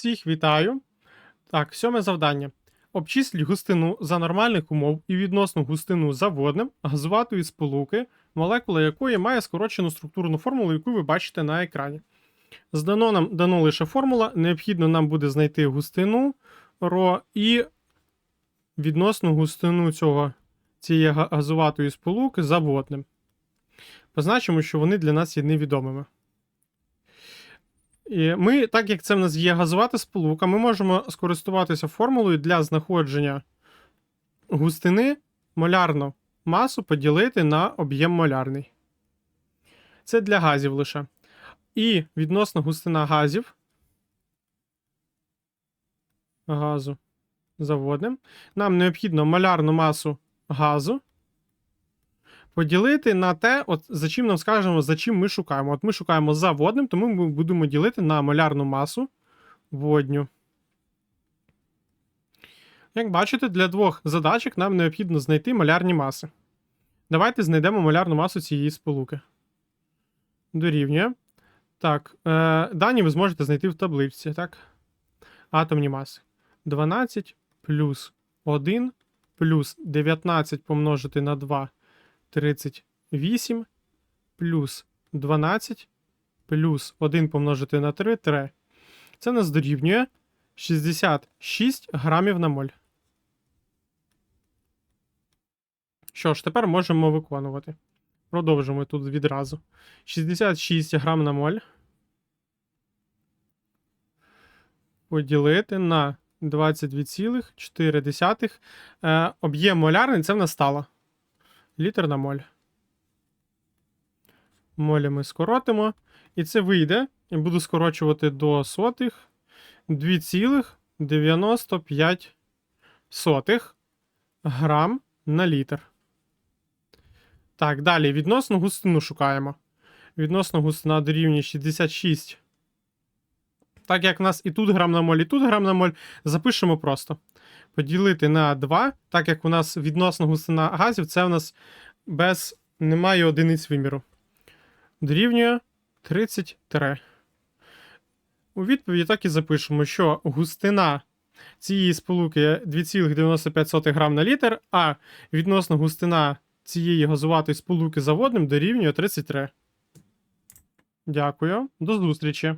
Всіх вітаю. Так, сьоме завдання. Обчисліть густину за нормальних умов і відносну густину за водним газуватої сполуки, молекула якої має скорочену структурну формулу, яку ви бачите на екрані. Здано нам дано лише формула. Необхідно нам буде знайти густину ро і відносну густину цього, цієї газуватої сполуки за водним. Позначимо, що вони для нас є невідомими. І ми, так як це в нас є газувата сполука, ми можемо скористуватися формулою для знаходження густини молярну масу поділити на об'єм молярний. Це для газів лише. І відносно густина газів газу заводним. Нам необхідно молярну масу газу поділити на те, от за чим нам скажемо, за чим ми шукаємо. От ми шукаємо за водним, тому ми будемо ділити на молярну масу водню. Як бачите, для двох задачок нам необхідно знайти молярні маси. Давайте знайдемо молярну масу цієї сполуки. Дорівнює. Так, е, дані ви зможете знайти в таблиці, так? Атомні маси. 12 плюс 1 плюс 19 помножити на 2 38 плюс 12 плюс 1 помножити на 3 3. Це нас дорівнює 66 грамів на моль. Що ж, тепер можемо виконувати. Продовжимо тут відразу. 66 грам на моль. Поділити на 22,4. Е, об'єм молярний це в нас стало. Літр на моль. Молі ми скоротимо. І це вийде. І буду скорочувати до сотих 2,95 сотих грам на літр. Так, далі відносно густину шукаємо. Відносно густина дорівнює 66. Так як в нас і тут грам на моль, і тут грам на моль, запишемо просто. Поділити на 2, так як у нас відносно густина газів, це у нас без немає одиниць виміру. Дорівнює 33. У відповіді так і запишемо, що густина цієї сполуки 2,95 грам на літр, а відносно густина цієї газуватої сполуки за водним дорівнює 33. Дякую. До зустрічі.